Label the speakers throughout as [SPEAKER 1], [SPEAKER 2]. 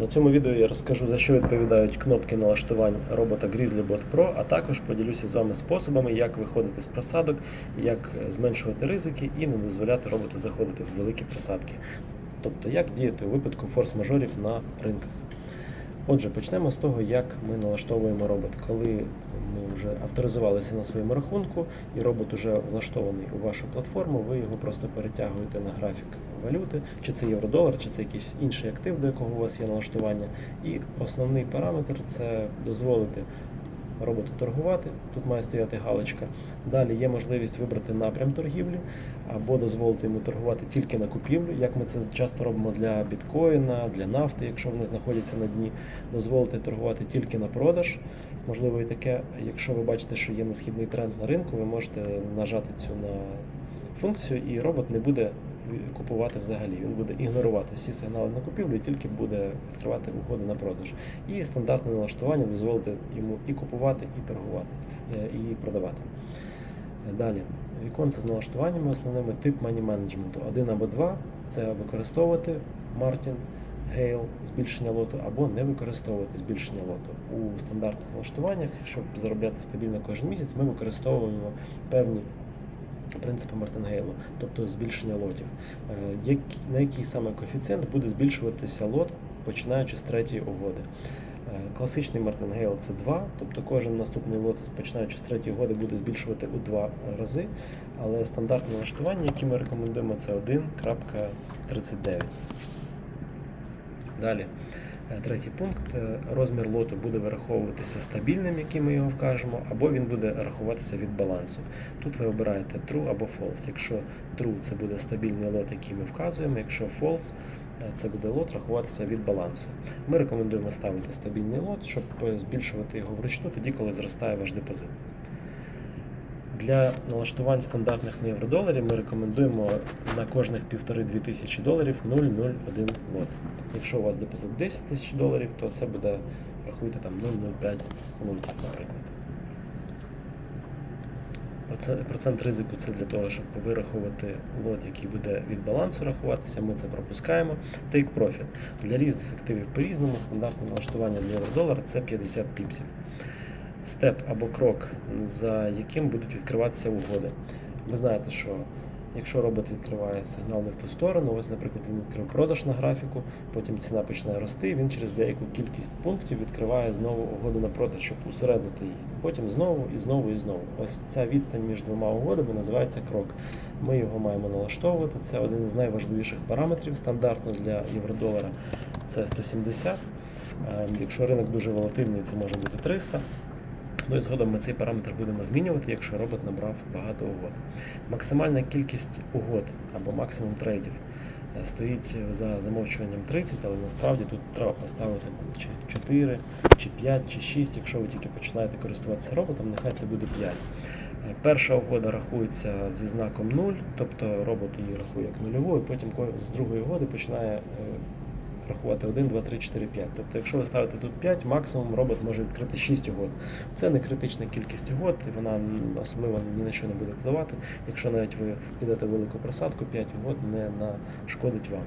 [SPEAKER 1] На цьому відео я розкажу, за що відповідають кнопки налаштувань робота GrizzlyBot Pro, а також поділюся з вами способами, як виходити з просадок, як зменшувати ризики і не дозволяти роботу заходити в великі просадки. Тобто, як діяти у випадку форс-мажорів на ринках. Отже, почнемо з того, як ми налаштовуємо робот. Коли ми вже авторизувалися на своєму рахунку, і робот вже влаштований у вашу платформу, ви його просто перетягуєте на графік валюти, чи це євро-долар, чи це якийсь інший актив, до якого у вас є налаштування. І основний параметр це дозволити роботу торгувати. Тут має стояти галочка. Далі є можливість вибрати напрям торгівлі або дозволити йому торгувати тільки на купівлю, як ми це часто робимо для біткоїна, для нафти, якщо вони знаходяться на дні. Дозволити торгувати тільки на продаж. Можливо, і таке, якщо ви бачите, що є несхідний тренд на ринку, ви можете нажати цю на функцію, і робот не буде купувати взагалі. Він буде ігнорувати всі сигнали на купівлю і тільки буде відкривати угоди на продаж. І стандартне налаштування дозволити йому і купувати, і торгувати, е, і продавати. Далі, віконце з налаштуваннями основними тип мані менеджменту. Один або два це використовувати Мартін, Гейл, збільшення лоту, або не використовувати збільшення лоту. У стандартних налаштуваннях, щоб заробляти стабільно кожен місяць, ми використовуємо певні принципи Мартингейлу, тобто збільшення лотів. Е, На який саме коефіцієнт буде збільшуватися лот, починаючи з третьої угоди. Е, Класичний Мартингейл це 2, тобто кожен наступний лот, починаючи з третьої угоди, буде збільшувати у 2 рази, але стандартне налаштування, яке ми рекомендуємо, це 1.39. Далі. Е, Третій пункт. Е, Розмір лоту буде вираховуватися стабільним, який ми його вкажемо, або він буде рахуватися від балансу. Тут ви обираєте true або false. Якщо true це буде стабільний лот, який ми вказуємо, якщо false е, це буде лот рахуватися від балансу. Ми рекомендуємо ставити стабільний лот, щоб збільшувати його вручну тоді, коли зростає ваш депозит. Для налаштувань стандартних на євро-доларі ми рекомендуємо на кожних 1,5-2 тисячі доларів 0,01 лот. Якщо у вас депозит 10 тисяч доларів, то це буде, рахуйте там 0,05 лотів, наприклад. Процент ризику це для того, щоб вирахувати лот, який буде від балансу рахуватися. Ми це пропускаємо. Take profit. Для різних активів по-різному. Стандартне налаштування для євро-долара це 50 піпсів. Степ або крок, за яким будуть відкриватися угоди. Ви знаєте, що якщо робот відкриває сигнал не в ту сторону, ось, наприклад, він відкрив продаж на графіку, потім ціна починає рости, він через деяку кількість пунктів відкриває знову угоду на продаж, щоб усереднити її. Потім знову і знову і знову. Ось ця відстань між двома угодами називається крок. Ми його маємо налаштовувати. Це один із найважливіших параметрів стандартно для євро-долара. Це 170. Е, Якщо ринок дуже волатильний, це може бути 300. Ну і згодом ми цей параметр будемо змінювати, якщо робот набрав багато угод. Максимальна кількість угод або максимум трейдів е, стоїть за замовчуванням 30, але насправді тут треба поставити чи 4, чи 5, чи 6. Якщо ви тільки починаєте користуватися роботом, нехай це буде 5. Е, Перша угода рахується зі знаком 0, тобто робот її рахує як нульову, і потім з другої угоди починає е, рахувати 1, 2, 3, 4, 5. Тобто, якщо ви ставите тут 5, максимум робот може відкрити 6 угод. Це не критична кількість угод, і вона особливо ні на що не буде впливати. Якщо навіть ви підете велику просадку, 5 угод не нашкодить вам.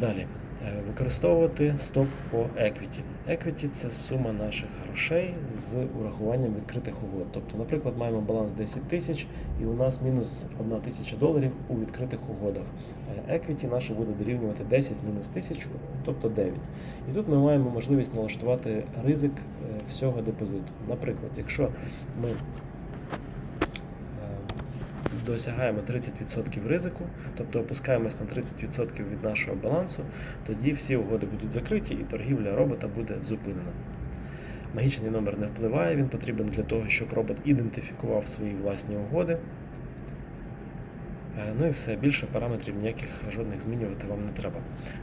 [SPEAKER 1] Далі. Е, Використовувати стоп по equity. Equity – це сума наших грошей з урахуванням відкритих угод. Тобто, наприклад, маємо баланс 10 тисяч і у нас мінус 1 тисяча доларів у відкритих угодах. Е, Equity наше буде дорівнювати 10 мінус 1000, тобто 9. І тут ми маємо можливість налаштувати ризик е, всього депозиту. Наприклад, якщо ми досягаємо 30% ризику, тобто опускаємось на 30% від нашого балансу, тоді всі угоди будуть закриті і торгівля робота буде зупинена. Магічний номер не впливає, він потрібен для того, щоб робот ідентифікував свої власні угоди. Е, Ну і все, більше параметрів ніяких жодних змінювати вам не треба.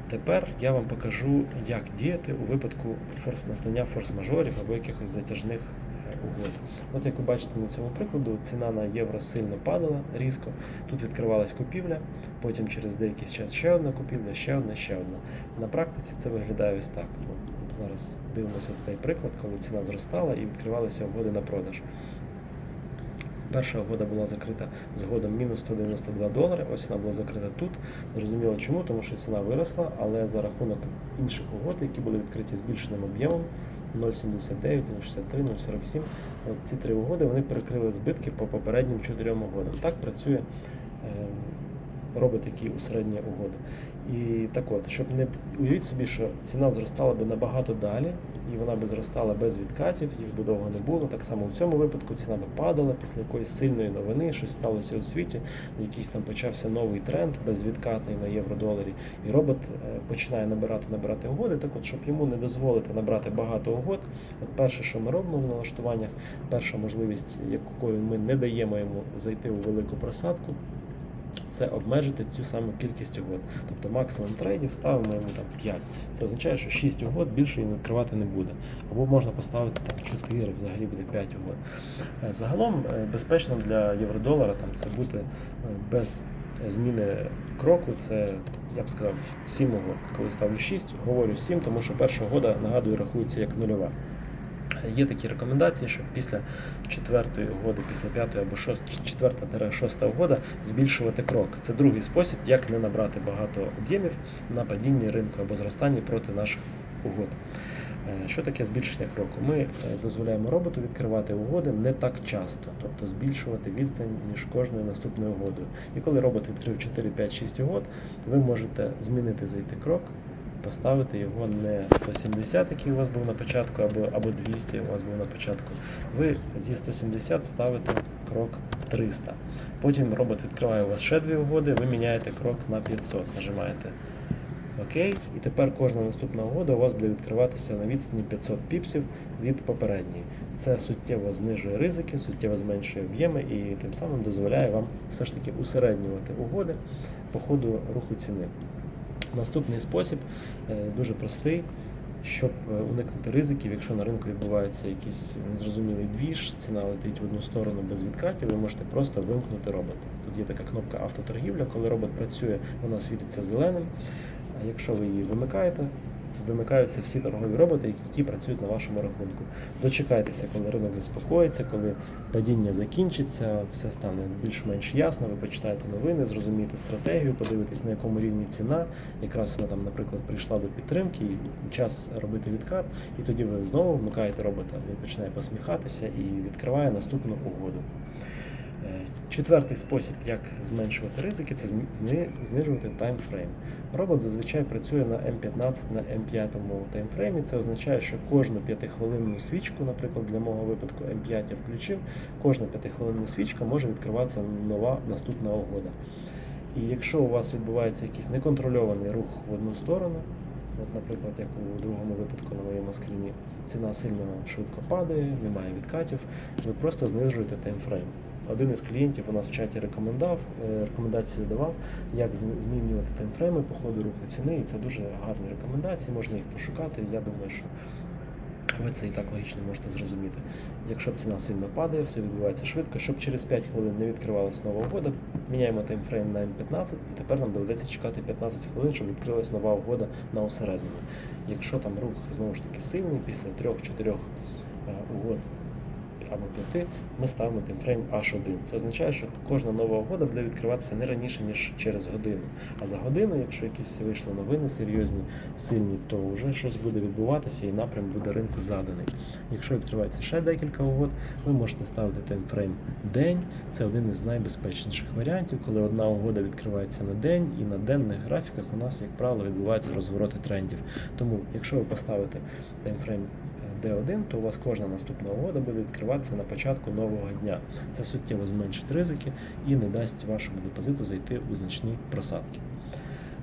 [SPEAKER 1] Тепер я вам покажу, як діяти у випадку форс настання форс-мажорів або якихось затяжних. От як ви бачите на цьому прикладу, ціна на євро сильно падала різко. Тут відкривалась купівля, потім через деякий час ще одна купівля, ще одна, ще одна. На практиці це виглядає ось так. Зараз дивимося цей приклад, коли ціна зростала і відкривалися угоди на продаж. Перша угода була закрита згодом мінус 192 долари. Ось вона була закрита тут. Зрозуміло чому, тому що ціна виросла, але за рахунок інших угод, які були відкриті збільшеним об'ємом 0,79, 0,63, 0,47. От ці три угоди вони перекрили збитки по попереднім чотирьом угодам. Так працює. Робить такі усередні угоди. І так от, щоб не уявіть собі, що ціна зростала би набагато далі, і вона би зростала без відкатів, їх би довго не було. Так само в цьому випадку ціна би падала після якоїсь сильної новини, щось сталося у світі, якийсь там почався новий тренд безвідкатний на євро-доларі, і робот е, починає набирати набирати угоди. Так от, щоб йому не дозволити набрати багато угод, от перше, що ми робимо в налаштуваннях, перша можливість, якою ми не даємо йому зайти у велику просадку. Це обмежити цю саму кількість угод. Тобто максимум трейдів ставимо йому там 5. Це означає, що 6 угод більше він відкривати не буде. Або можна поставити там 4, взагалі буде 5 угод. Е, Загалом е, безпечно для євро-долара там це бути е, без зміни кроку, це я б сказав 7 угод. Коли ставлю 6, говорю 7, тому що перша угода, нагадую, рахується як нульова. Є такі рекомендації, що після четвертої угоди, після п'ятої або шост, четверта шоста угода збільшувати крок. Це другий спосіб, як не набрати багато об'ємів на падінні ринку або зростанні проти наших угод. Е, Що таке збільшення кроку? Ми е, дозволяємо роботу відкривати угоди не так часто, тобто збільшувати відстань між кожною наступною угодою. І коли робот відкрив 4, 5, 6 угод, ви можете змінити зайти крок, поставити його не 170, який у вас був на початку, або, або 200 у вас був на початку. Ви зі 170 ставите крок 300. Потім робот відкриває у вас ще дві угоди, ви міняєте крок на 500, нажимаєте Окей, і тепер кожна наступна угода у вас буде відкриватися на відстані 500 піпсів від попередньої. Це суттєво знижує ризики, суттєво зменшує об'єми і тим самим дозволяє вам все ж таки усереднювати угоди по ходу руху ціни. Наступний спосіб е, дуже простий. Щоб е, уникнути ризиків, якщо на ринку відбувається якийсь незрозумілий двіж, ціна летить в одну сторону без відкатів, ви можете просто вимкнути робота. Тут є така кнопка автоторгівля, коли робот працює, вона світиться зеленим. А якщо ви її вимикаєте, вимикаються всі торгові роботи, які працюють на вашому рахунку. Дочекайтеся, коли ринок заспокоїться, коли падіння закінчиться, все стане більш-менш ясно. Ви почитаєте новини, зрозумієте стратегію, подивитесь на якому рівні ціна. Якраз вона там, наприклад, прийшла до підтримки, і час робити відкат, і тоді ви знову вмикаєте робота. Він починає посміхатися і відкриває наступну угоду. Е, Четвертий спосіб, як зменшувати ризики, це знижувати таймфрейм. Робот зазвичай працює на М15 на М5 таймфреймі. Це означає, що кожну п'ятихвилинну свічку, наприклад, для мого випадку М5 я включив, кожна п'ятихвилинна свічка може відкриватися нова наступна угода. І якщо у вас відбувається якийсь неконтрольований рух в одну сторону, от, наприклад, як у другому випадку на моєму скріні, ціна сильно швидко падає, немає відкатів, ви просто знижуєте таймфрейм. Один із клієнтів у нас в чаті рекомендав, е, рекомендацію давав, як змінювати таймфрейми по ходу руху ціни, і це дуже гарні рекомендації, можна їх пошукати. Я думаю, що ви це і так логічно можете зрозуміти. Якщо ціна сильно падає, все відбувається швидко, щоб через 5 хвилин не відкривалась нова угода, міняємо таймфрейм на М15, і тепер нам доведеться чекати 15 хвилин, щоб відкрилась нова угода на усередині. Якщо там рух знову ж таки сильний, після 3-4 угод або 5, ми ставимо таймфрейм H1. Це означає, що кожна нова угода буде відкриватися не раніше, ніж через годину. А за годину, якщо якісь вийшли новини серйозні, сильні, то вже щось буде відбуватися і напрям буде ринку заданий. Якщо відкривається ще декілька угод, ви можете ставити таймфрейм день. Це один із найбезпечніших варіантів, коли одна угода відкривається на день, і на денних графіках у нас, як правило, відбуваються розвороти трендів. Тому, якщо ви поставите таймфрейм D1, то у вас кожна наступна угода буде відкриватися на початку нового дня. Це суттєво зменшить ризики і не дасть вашому депозиту зайти у значні просадки.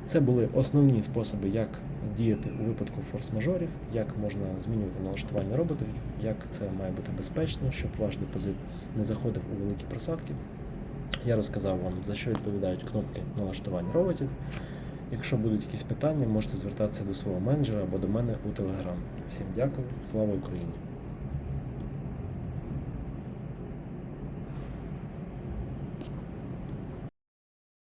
[SPEAKER 1] Це були основні способи, як діяти у випадку форс-мажорів, як можна змінювати налаштування роботів, як це має бути безпечно, щоб ваш депозит не заходив у великі просадки. Я розказав вам, за що відповідають кнопки налаштування роботів. Якщо будуть якісь питання, можете звертатися до свого менеджера або до мене у Телеграм. Всім дякую, слава Україні!